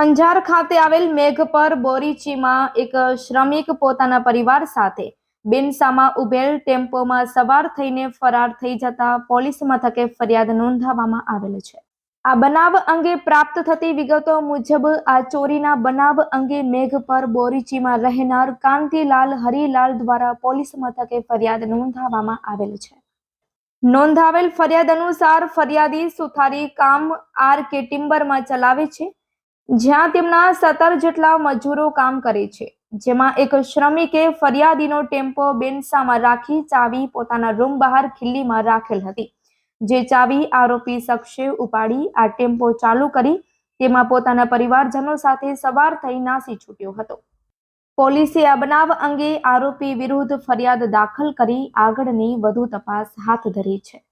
અંજાર ખાતે આવેલ મેઘપર બોરીચીમાં એક શ્રમિક પોતાના પરિવાર સાથે બિનસામાં ઉભેલ ટેમ્પોમાં સવાર થઈને ફરાર થઈ જતા પોલીસ મથકે ફરિયાદ નોંધાવવામાં આવેલ છે. આ બનાવ અંગે પ્રાપ્ત થતી વિગતો મુજબ આ ચોરીના બનાવ અંગે મેઘપર બોરીચીમાં રહેનાર કાંતિલાલ હરિલાલ દ્વારા પોલીસ મથકે ફરિયાદ નોંધાવવામાં આવેલ છે. નોંધાવેલ ફરિયાદ અનુસાર ફરિયાદી સુથારી કામ આર કે ટિમ્બરમાં ચલાવે છે. જ્યાં તેમના સત્તર જેટલા મજૂરો કામ કરે છે. જેમાં એક શ્રમિકે ફરિયાદીનો ટેમ્પો બેનસામાં રાખી ચાવી પોતાના રૂમ બહાર ખિલ્લીમાં રાખેલ હતી. જે ચાવી આરોપી શખ્સે ઉપાડી, આ ટેમ્પો ચાલુ કરી, તેમાં પોતાના પરિવારજનો સાથે સવાર થઈ નાસી છૂટ્યો હતો. પોલીસે આ બનાવ અંગે આરોપી વિરુદ્ધ ફરિયાદ દાખલ કરી આગળની વધુ તપાસ હાથ ધરી છે.